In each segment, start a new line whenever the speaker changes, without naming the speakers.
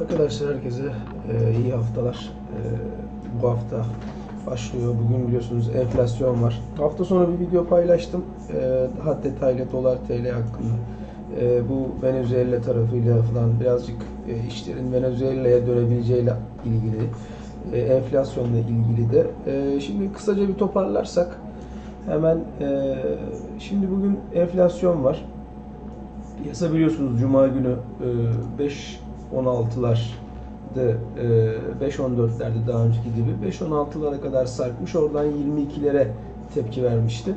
Arkadaşlar herkese e, iyi haftalar. E, bu hafta başlıyor. Bugün biliyorsunuz enflasyon var. Hafta sonu bir video paylaştım. E, daha detaylı dolar TL hakkında. E, bu Venezuela tarafıyla falan birazcık e, işlerin Venezuela'ya dönebileceğiyle ilgili. E, enflasyonla ilgili de. E, şimdi kısaca bir toparlarsak hemen e, şimdi bugün enflasyon var. Piyasa biliyorsunuz Cuma günü e, 5.16'larda 5.14'lerde daha önceki gibi 5.16'lara kadar sarkmış. Oradan 22'lere tepki vermişti.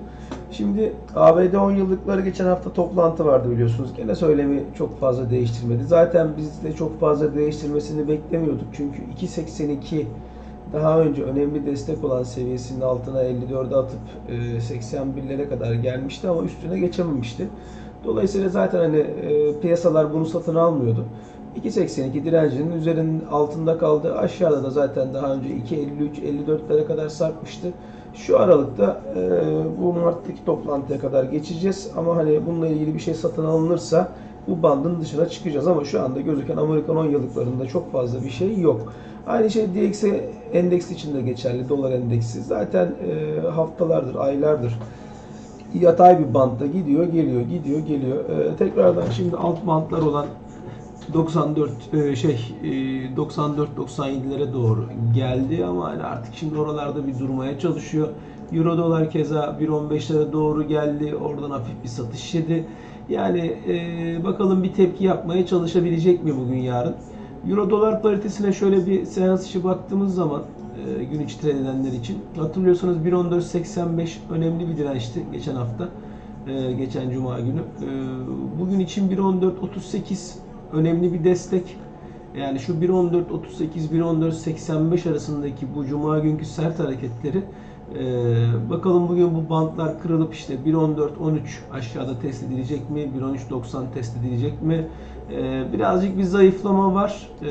Şimdi ABD 10 yıllıkları geçen hafta toplantı vardı biliyorsunuz. Gene söylemi çok fazla değiştirmedi. Zaten biz de çok fazla değiştirmesini beklemiyorduk. Çünkü 2.82 daha önce önemli destek olan seviyesinin altına 54'e atıp 81'lere kadar gelmişti ama üstüne geçememişti. Dolayısıyla zaten hani e, piyasalar bunu satın almıyordu. 2.82 direncinin üzerinin altında kaldı. Aşağıda da zaten daha önce 2.53 54'lere kadar sarkmıştı. Şu aralıkta e, bu Mart'taki toplantıya kadar geçeceğiz ama hani bununla ilgili bir şey satın alınırsa bu bandın dışına çıkacağız ama şu anda gözüken Amerikan 10 yıllıklarında çok fazla bir şey yok. Aynı şey DXY endeks için de geçerli, dolar endeksi. Zaten e, haftalardır, aylardır yatay bir bantta gidiyor, geliyor, gidiyor, geliyor. E, tekrardan şimdi alt bantlar olan 94 e, şey e, 94-97'lere doğru geldi ama hani artık şimdi oralarda bir durmaya çalışıyor. Euro dolar keza 1.15'lere doğru geldi. Oradan hafif bir satış yedi. Yani e, bakalım bir tepki yapmaya çalışabilecek mi bugün yarın? Euro dolar paritesine şöyle bir seans içi baktığımız zaman e, gün içi trade edenler için hatırlıyorsanız 1.1485 önemli bir dirençti geçen hafta. E, geçen cuma günü. E, bugün için 1.1438 önemli bir destek. Yani şu 1.14.38-1.14.85 arasındaki bu cuma günkü sert hareketleri ee, bakalım bugün bu bantlar kırılıp işte 1.14.13 aşağıda test edilecek mi? 1.13.90 test edilecek mi? Ee, birazcık bir zayıflama var ee,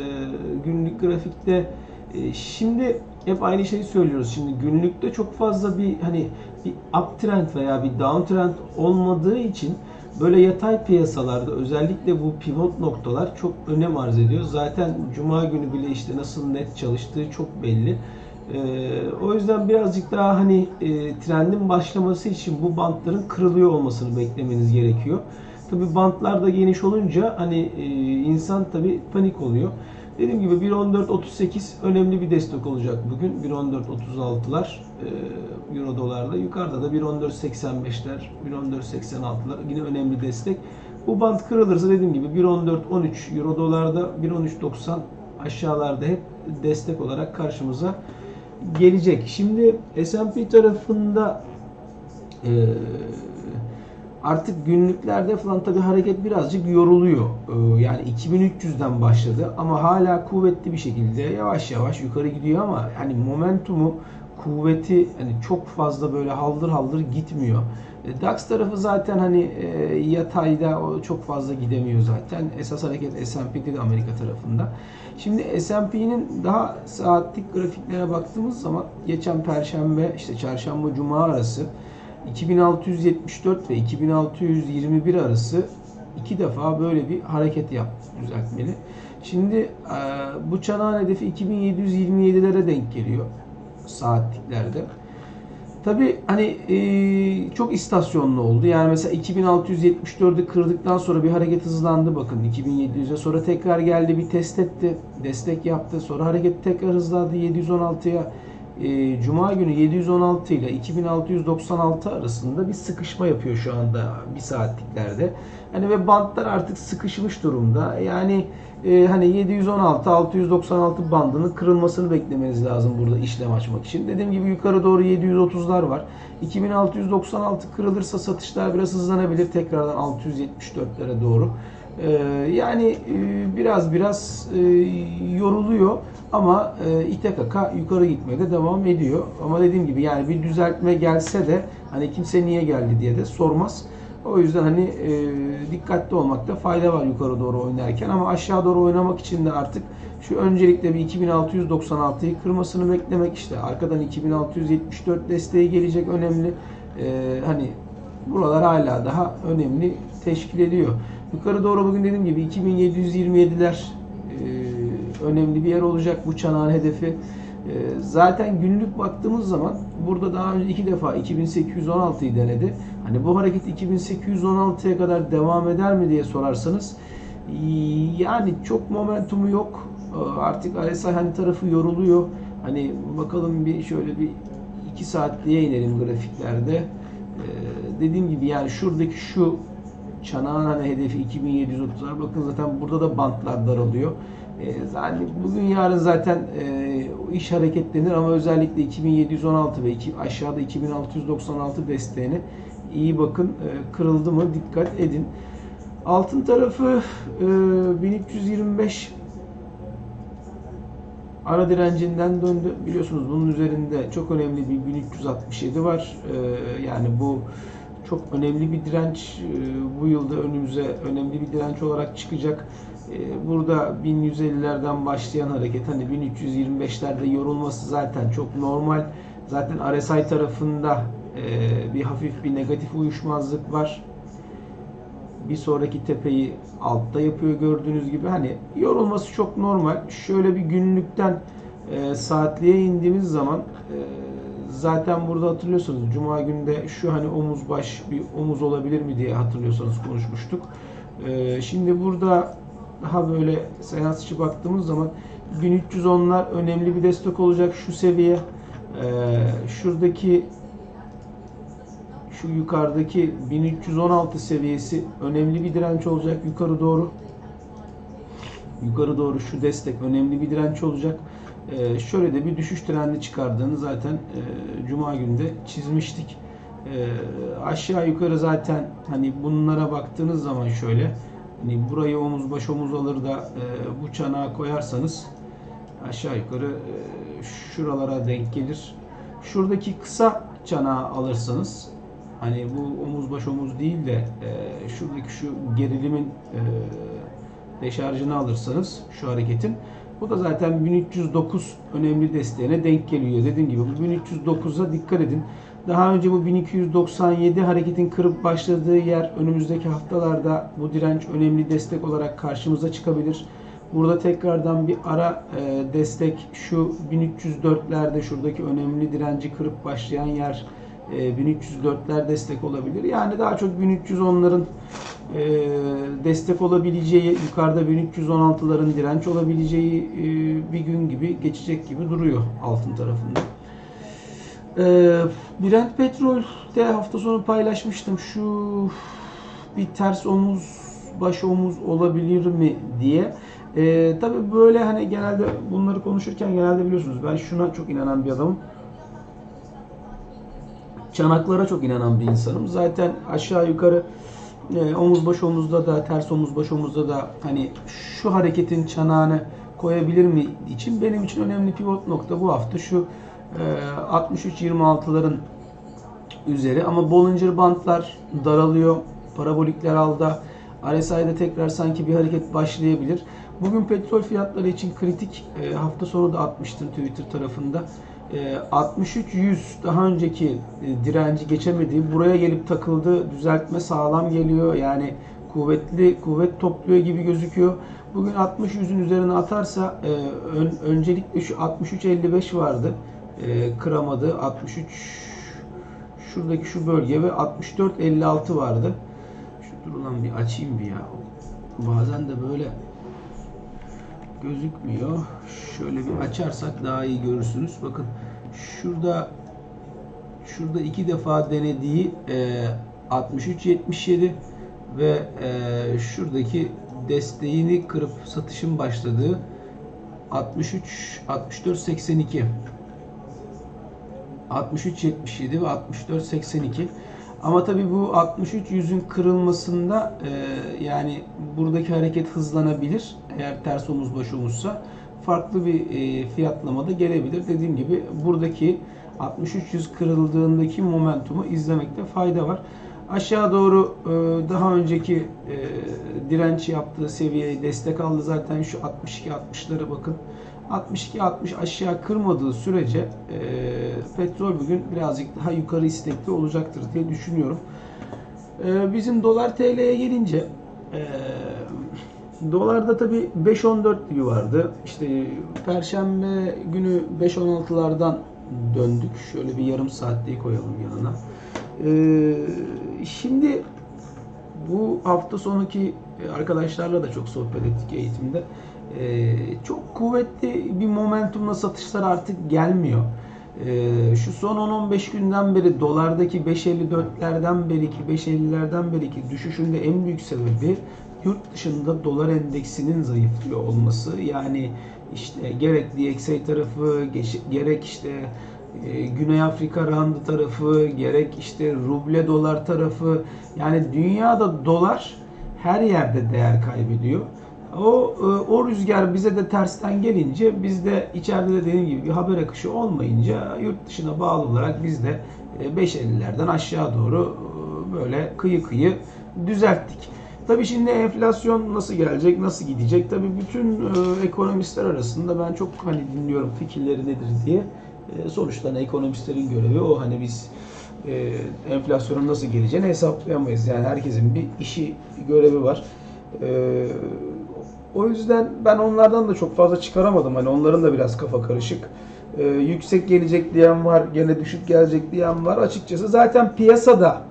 günlük grafikte. Ee, şimdi hep aynı şeyi söylüyoruz. Şimdi günlükte çok fazla bir hani bir uptrend veya bir downtrend olmadığı için Böyle yatay piyasalarda özellikle bu pivot noktalar çok önem arz ediyor. Zaten cuma günü bile işte nasıl net çalıştığı çok belli. Ee, o yüzden birazcık daha hani e, trendin başlaması için bu bantların kırılıyor olmasını beklemeniz gerekiyor. Tabi bantlar da geniş olunca hani e, insan tabi panik oluyor. Dediğim gibi 1.14.38 önemli bir destek olacak bugün. 1.14.36'lar e, Euro dolarda. Yukarıda da 1.14.85'ler, 1.14.86'lar yine önemli destek. Bu bant kırılırsa dediğim gibi 1.14.13 Euro dolarda 1.13.90 aşağılarda hep destek olarak karşımıza gelecek. Şimdi S&P tarafında e, artık günlüklerde falan tabi hareket birazcık yoruluyor. Ee, yani 2300'den başladı ama hala kuvvetli bir şekilde yavaş yavaş yukarı gidiyor ama hani momentumu kuvveti hani çok fazla böyle haldır haldır gitmiyor. E, DAX tarafı zaten hani e, yatayda o çok fazla gidemiyor zaten. Esas hareket S&P'de de Amerika tarafında. Şimdi S&P'nin daha saatlik grafiklere baktığımız zaman geçen perşembe işte çarşamba cuma arası 2674 ve 2621 arası iki defa böyle bir hareket yaptı düzeltmeli. Şimdi e, bu çanağın hedefi 2727'lere denk geliyor saatliklerde. Tabi hani e, çok istasyonlu oldu. Yani mesela 2674'ü kırdıktan sonra bir hareket hızlandı bakın 2700'e. Sonra tekrar geldi bir test etti. Destek yaptı. Sonra hareket tekrar hızlandı 716'ya e, Cuma günü 716 ile 2696 arasında bir sıkışma yapıyor şu anda bir saatliklerde. Hani ve bantlar artık sıkışmış durumda. Yani e, hani 716 696 bandının kırılmasını beklemeniz lazım burada işlem açmak için. Dediğim gibi yukarı doğru 730'lar var. 2696 kırılırsa satışlar biraz hızlanabilir tekrardan 674'lere doğru. Ee, yani e, biraz biraz e, yoruluyor ama e, İTKK yukarı gitmeye de devam ediyor. Ama dediğim gibi yani bir düzeltme gelse de hani kimse niye geldi diye de sormaz. O yüzden hani dikkatli olmakta fayda var yukarı doğru oynarken ama aşağı doğru oynamak için de artık şu öncelikle bir 2696'yı kırmasını beklemek işte arkadan 2674 desteği gelecek önemli. hani buralar hala daha önemli teşkil ediyor. Yukarı doğru bugün dediğim gibi 2727'ler e, önemli bir yer olacak bu çanağın hedefi. E, zaten günlük baktığımız zaman burada daha önce iki defa 2816'yı denedi. Hani bu hareket 2816'ya kadar devam eder mi diye sorarsanız yani çok momentumu yok. E, artık RSI hani tarafı yoruluyor. Hani bakalım bir şöyle bir 2 saatliğe inelim grafiklerde. Ee, dediğim gibi yani şuradaki şu çanağın hani hedefi 2730'lar. Bakın zaten burada da bantlar daralıyor. Yani bugün yarın zaten e, iş hareketlenir ama özellikle 2716 ve iki, aşağıda 2696 desteğini iyi bakın e, kırıldı mı dikkat edin. Altın tarafı e, 1325 ara direncinden döndü. Biliyorsunuz bunun üzerinde çok önemli bir 1367 var. Ee, yani bu çok önemli bir direnç. Ee, bu yılda önümüze önemli bir direnç olarak çıkacak. Ee, burada 1150'lerden başlayan hareket hani 1325'lerde yorulması zaten çok normal. Zaten RSI tarafında e, bir hafif bir negatif uyuşmazlık var bir sonraki tepeyi altta yapıyor gördüğünüz gibi. Hani yorulması çok normal. Şöyle bir günlükten e, saatliğe indiğimiz zaman e, zaten burada hatırlıyorsanız Cuma günde şu hani omuz baş bir omuz olabilir mi diye hatırlıyorsanız konuşmuştuk. Şimdi burada daha böyle seans içi baktığımız zaman 1310'lar önemli bir destek olacak şu seviye. E, şuradaki şu yukarıdaki 1316 seviyesi önemli bir direnç olacak yukarı doğru. Yukarı doğru şu destek önemli bir direnç olacak. Ee, şöyle de bir düşüş trendi çıkardığını zaten e, Cuma günde çizmiştik. E, aşağı yukarı zaten hani bunlara baktığınız zaman şöyle hani burayı omuz baş omuz alır da e, bu çanağa koyarsanız aşağı yukarı e, şuralara denk gelir. Şuradaki kısa çanağı alırsanız hani bu omuz baş omuz değil de e, şuradaki şu gerilimin e, deşarjını alırsanız şu hareketin bu da zaten 1309 önemli desteğine denk geliyor. Dediğim gibi bu 1309'a dikkat edin. Daha önce bu 1297 hareketin kırıp başladığı yer önümüzdeki haftalarda bu direnç önemli destek olarak karşımıza çıkabilir. Burada tekrardan bir ara e, destek şu 1304'lerde şuradaki önemli direnci kırıp başlayan yer 1304'ler e, destek olabilir. Yani daha çok 1310'ların e, destek olabileceği, yukarıda 1316'ların direnç olabileceği e, bir gün gibi geçecek gibi duruyor altın tarafında. Brent petrolde hafta sonu paylaşmıştım. Şu bir ters omuz, baş omuz olabilir mi diye. Ee, tabii böyle hani genelde bunları konuşurken genelde biliyorsunuz ben şuna çok inanan bir adamım çanaklara çok inanan bir insanım. Zaten aşağı yukarı e, omuz baş omuzda da ters omuz baş omuzda da hani şu hareketin çanağını koyabilir mi için benim için önemli pivot nokta bu hafta şu e, 63-26'ların üzeri ama Bollinger bantlar daralıyor. Parabolikler alda. RSI'de tekrar sanki bir hareket başlayabilir. Bugün petrol fiyatları için kritik e, hafta sonu da atmıştım Twitter tarafında. 63-100 ee, daha önceki e, direnci geçemediği buraya gelip takıldı. Düzeltme sağlam geliyor. Yani kuvvetli kuvvet topluyor gibi gözüküyor. Bugün 60-100'ün üzerine atarsa e, ön, öncelikle şu 63-55 vardı. E, kıramadı. 63 şuradaki şu bölge ve 64-56 vardı. Şu dur ulan bir açayım bir ya. Bazen de böyle gözükmüyor. Şöyle bir açarsak daha iyi görürsünüz. Bakın şurada şurada iki defa denediği e, 63-77 ve e, şuradaki desteğini kırıp satışın başladığı 63 64 82 63 77 ve 64 82 ama tabii bu 63 yüzün kırılmasında e, yani buradaki hareket hızlanabilir. Eğer ters omuz baş omuzsa farklı bir e, fiyatlamada gelebilir. Dediğim gibi buradaki 63 yüz kırıldığındaki momentumu izlemekte fayda var. Aşağı doğru e, daha önceki e, direnç yaptığı seviyeye destek aldı. Zaten şu 62-60'lara bakın. 62-60 aşağı kırmadığı sürece e, petrol bugün birazcık daha yukarı istekli olacaktır diye düşünüyorum. E, bizim dolar TL'ye gelince e, Dolarda tabi 5.14 gibi vardı. İşte Perşembe günü 5.16'lardan döndük. Şöyle bir yarım saatliği koyalım yanına. Ee, şimdi bu hafta sonraki arkadaşlarla da çok sohbet ettik eğitimde. Ee, çok kuvvetli bir momentumla satışlar artık gelmiyor. Ee, şu son 10-15 günden beri dolardaki 5.54'lerden beri ki 5.50'lerden beri ki düşüşün de en büyük sebebi yurt dışında dolar endeksinin zayıflıyor olması. Yani işte gerek DXY tarafı, gerek işte e, Güney Afrika randı tarafı, gerek işte ruble dolar tarafı. Yani dünyada dolar her yerde değer kaybediyor. O e, o rüzgar bize de tersten gelince biz de içeride de dediğim gibi bir haber akışı olmayınca yurt dışına bağlı olarak biz de 5.50'lerden e, aşağı doğru böyle kıyı kıyı düzelttik. Tabii şimdi enflasyon nasıl gelecek, nasıl gidecek? Tabii bütün e, ekonomistler arasında ben çok hani dinliyorum fikirleri nedir diye. E, sonuçta hani ekonomistlerin görevi o hani biz e, enflasyonun nasıl geleceğini hesaplayamayız. Yani herkesin bir işi, görevi var. E, o yüzden ben onlardan da çok fazla çıkaramadım. Hani onların da biraz kafa karışık. E, yüksek gelecek diyen var, gene düşük gelecek diyen var. Açıkçası zaten piyasada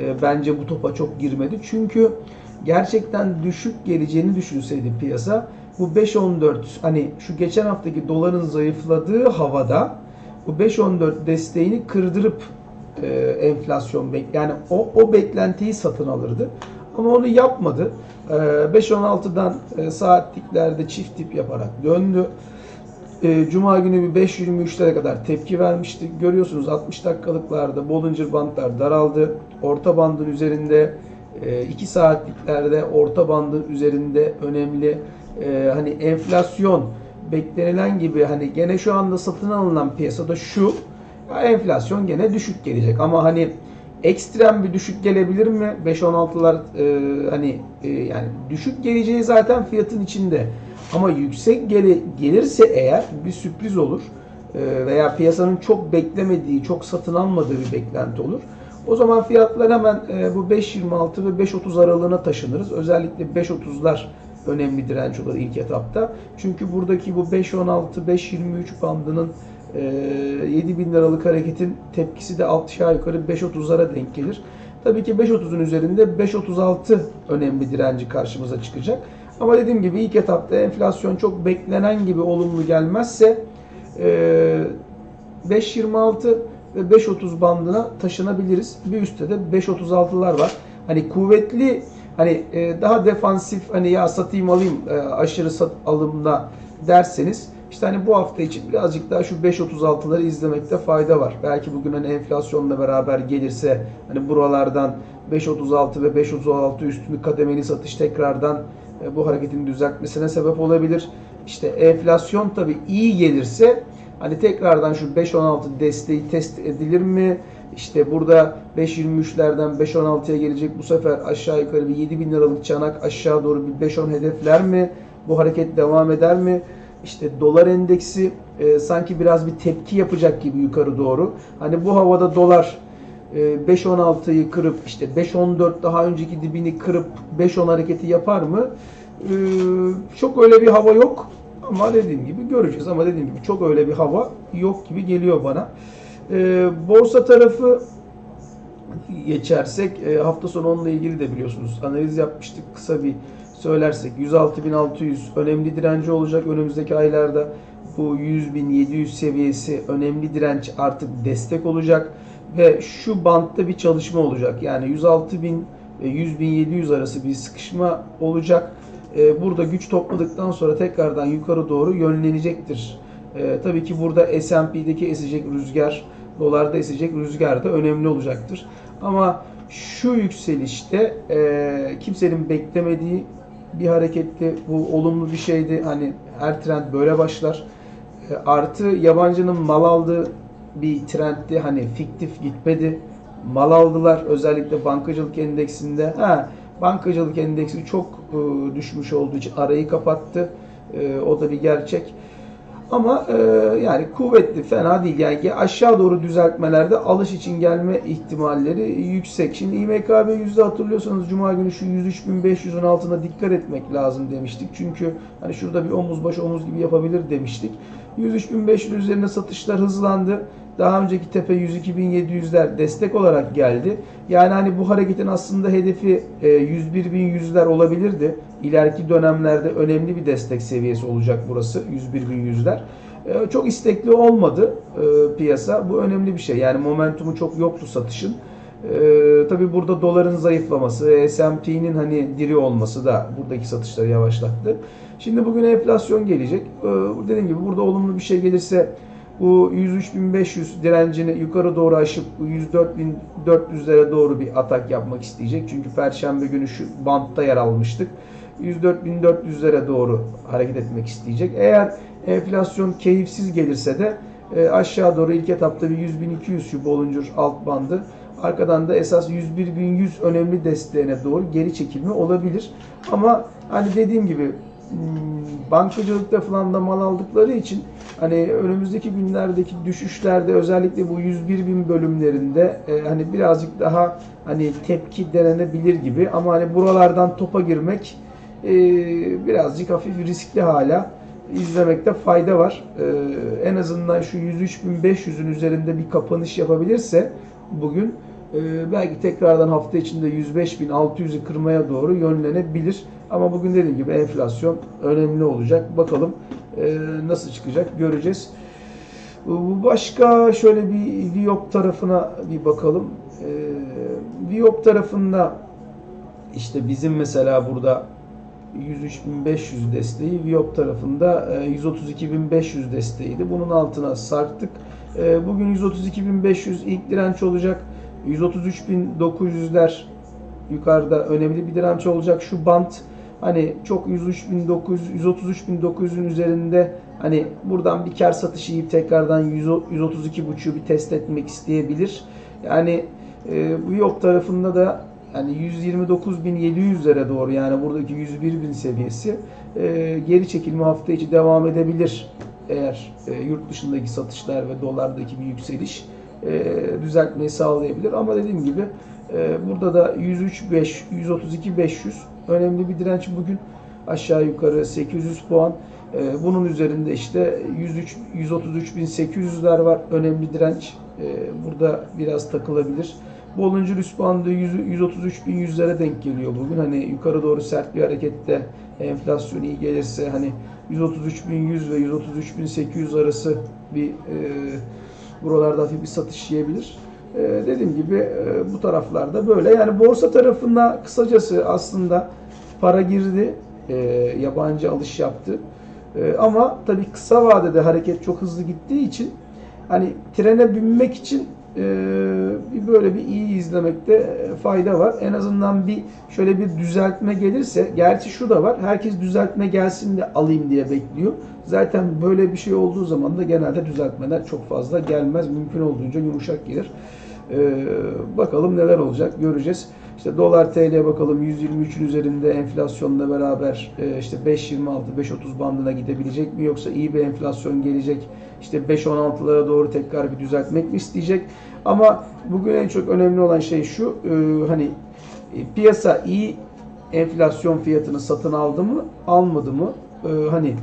e, bence bu topa çok girmedi. Çünkü gerçekten düşük geleceğini düşünseydi piyasa bu 5.14 hani şu geçen haftaki doların zayıfladığı havada bu 5.14 desteğini kırdırıp e, enflasyon bek yani o, o beklentiyi satın alırdı. Ama onu yapmadı. E, 5.16'dan e, saatliklerde çift tip yaparak döndü. E, Cuma günü bir 5.23'lere kadar tepki vermişti. Görüyorsunuz 60 dakikalıklarda Bollinger bantlar daraldı. Orta bandın üzerinde 2 ee, saatliklerde orta bandı üzerinde önemli e, hani enflasyon beklenilen gibi hani gene şu anda satın alınan piyasada şu enflasyon gene düşük gelecek ama hani ekstrem bir düşük gelebilir mi? 5-16'lar e, hani e, yani düşük geleceği zaten fiyatın içinde. Ama yüksek gele, gelirse eğer bir sürpriz olur. E, veya piyasanın çok beklemediği, çok satın almadığı bir beklenti olur. O zaman fiyatlar hemen e, bu 5.26 ve 5.30 aralığına taşınırız. Özellikle 5.30'lar önemli direnç olur ilk etapta. Çünkü buradaki bu 5.16, 5.23 bandının e, 7 bin liralık hareketin tepkisi de aşağı yukarı 5.30'lara denk gelir. Tabii ki 5.30'un üzerinde 5.36 önemli direnci karşımıza çıkacak. Ama dediğim gibi ilk etapta enflasyon çok beklenen gibi olumlu gelmezse e, 5.26 ve 5.30 bandına taşınabiliriz. Bir üstte de 5.36'lar var. Hani kuvvetli hani e, daha defansif hani ya satayım alayım e, aşırı sat alımda derseniz işte hani bu hafta için birazcık daha şu 5.36'ları izlemekte fayda var. Belki bugün hani enflasyonla beraber gelirse hani buralardan 5.36 ve 5.36 üstünü kademeli satış tekrardan e, bu hareketin düzeltmesine sebep olabilir. İşte enflasyon tabii iyi gelirse Hani tekrardan şu 5.16 desteği test edilir mi? İşte burada 5.23'lerden 5.16'ya gelecek bu sefer aşağı yukarı bir 7 bin liralık çanak aşağı doğru bir 5.10 hedefler mi? Bu hareket devam eder mi? İşte dolar endeksi e, sanki biraz bir tepki yapacak gibi yukarı doğru. Hani bu havada dolar e, 5.16'yı kırıp işte 5.14 daha önceki dibini kırıp 5.10 hareketi yapar mı? E, çok öyle bir hava yok. Ama dediğim gibi göreceğiz. Ama dediğim gibi çok öyle bir hava yok gibi geliyor bana. E, borsa tarafı geçersek e, hafta sonu onunla ilgili de biliyorsunuz analiz yapmıştık. Kısa bir söylersek 106.600 önemli direnci olacak önümüzdeki aylarda. Bu 100.700 seviyesi önemli direnç artık destek olacak ve şu bantta bir çalışma olacak. Yani 106.000 ve 100.700 arası bir sıkışma olacak. E, burada güç topladıktan sonra tekrardan yukarı doğru yönlenecektir. E, tabii ki burada S&P'deki esecek rüzgar, dolarda esecek rüzgar da önemli olacaktır. Ama şu yükselişte e, kimsenin beklemediği bir hareketti. Bu olumlu bir şeydi. Hani her trend böyle başlar. E, artı yabancının mal aldığı bir trendti. Hani fiktif gitmedi. Mal aldılar. Özellikle bankacılık endeksinde. Ha, Bankacılık endeksi çok e, düşmüş olduğu için arayı kapattı. E, o da bir gerçek. Ama e, yani kuvvetli, fena değil. Yani aşağı doğru düzeltmelerde alış için gelme ihtimalleri yüksek. Şimdi İMKB yüzde hatırlıyorsanız Cuma günü şu 103.500'ün altına dikkat etmek lazım demiştik. Çünkü hani şurada bir omuz baş omuz gibi yapabilir demiştik. 103.500 üzerine satışlar hızlandı. Daha önceki tepe 102.700'ler destek olarak geldi. Yani hani bu hareketin aslında hedefi 101.100'ler olabilirdi. İleriki dönemlerde önemli bir destek seviyesi olacak burası 101.100'ler. Çok istekli olmadı piyasa. Bu önemli bir şey. Yani momentumu çok yoktu satışın. Ee, tabii burada doların zayıflaması, S&P'nin hani diri olması da buradaki satışları yavaşlattı. Şimdi bugün enflasyon gelecek. Ee, dediğim gibi burada olumlu bir şey gelirse bu 103.500 direncini yukarı doğru aşıp 104.400'lere doğru bir atak yapmak isteyecek. Çünkü perşembe günü şu bantta yer almıştık. 104.400'lere doğru hareket etmek isteyecek. Eğer enflasyon keyifsiz gelirse de e, aşağı doğru ilk etapta bir 100.200 şu Bollinger alt bandı. Arkadan da esas 101.100 önemli desteğine doğru geri çekilme olabilir. Ama hani dediğim gibi bankacılıkta falan da mal aldıkları için hani önümüzdeki günlerdeki düşüşlerde özellikle bu 101 bin bölümlerinde e, hani birazcık daha hani tepki denenebilir gibi ama hani buralardan topa girmek e, birazcık hafif riskli hala izlemekte fayda var. E, en azından şu 103.500'ün üzerinde bir kapanış yapabilirse bugün e, belki tekrardan hafta içinde 105.600'ü kırmaya doğru yönlenebilir. Ama bugün dediğim gibi enflasyon önemli olacak. Bakalım e, nasıl çıkacak göreceğiz. Başka şöyle bir Viyop tarafına bir bakalım. E, Viyop tarafında işte bizim mesela burada 103.500 desteği, Viyop tarafında 132.500 desteğiydi. Bunun altına sarktık. Bugün 132.500 ilk direnç olacak. 133.900'ler yukarıda önemli bir direnç olacak. Şu bant hani çok 103.900 133.900'ün üzerinde hani buradan bir kar satışı yiyip tekrardan 132.5'u bir test etmek isteyebilir. Yani e, bu yok tarafında da yani 129.700'lere doğru yani buradaki 101.000 seviyesi e, geri çekilme hafta içi devam edebilir eğer e, yurt dışındaki satışlar ve dolardaki bir yükseliş düzeltmeyi sağlayabilir. Ama dediğim gibi e, burada da 103 5 132 500 önemli bir direnç bugün aşağı yukarı 800 puan. E, bunun üzerinde işte 103 133.800'ler var. Önemli direnç. burada biraz takılabilir. Bollinger üst bandı 133.100'lere denk geliyor bugün. Hani yukarı doğru sert bir harekette enflasyon iyi gelirse hani 133.100 ve 133.800 arası bir e, Buralarda hafif bir satış yiyebilir. Ee, dediğim gibi e, bu taraflarda böyle. Yani borsa tarafında kısacası aslında para girdi. E, yabancı alış yaptı. E, ama tabii kısa vadede hareket çok hızlı gittiği için hani trene binmek için e, böyle bir iyi izlemekte fayda var. En azından bir şöyle bir düzeltme gelirse, gerçi şu da var, herkes düzeltme gelsin de alayım diye bekliyor. Zaten böyle bir şey olduğu zaman da genelde düzeltmeler çok fazla gelmez. Mümkün olduğunca yumuşak gelir. Ee, bakalım neler olacak göreceğiz. İşte dolar TL bakalım 123'ün üzerinde enflasyonla beraber e, işte 5.26 5.30 bandına gidebilecek mi yoksa iyi bir enflasyon gelecek işte 5.16'lara doğru tekrar bir düzeltmek mi isteyecek? Ama bugün en çok önemli olan şey şu e, hani e, piyasa iyi enflasyon fiyatını satın aldı mı almadı mı? Hani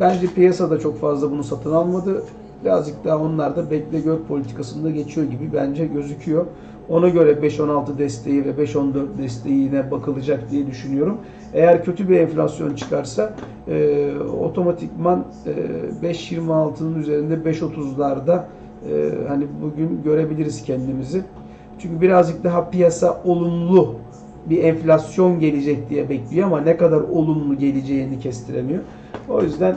bence piyasa da çok fazla bunu satın almadı birazcık daha onlar da bekle gör politikasında geçiyor gibi bence gözüküyor. Ona göre 5.16 desteği ve 5.14 desteğine bakılacak diye düşünüyorum. Eğer kötü bir enflasyon çıkarsa e, otomatikman e, 5.26'nın üzerinde 5.30'larda e, hani bugün görebiliriz kendimizi. Çünkü birazcık daha piyasa olumlu bir enflasyon gelecek diye bekliyor ama ne kadar olumlu geleceğini kestiremiyor. O yüzden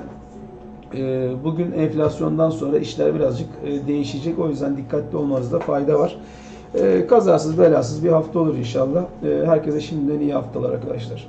e, bugün enflasyondan sonra işler birazcık e, değişecek. O yüzden dikkatli olmanızda fayda var. E, kazasız belasız bir hafta olur inşallah. Herkese şimdiden iyi haftalar arkadaşlar.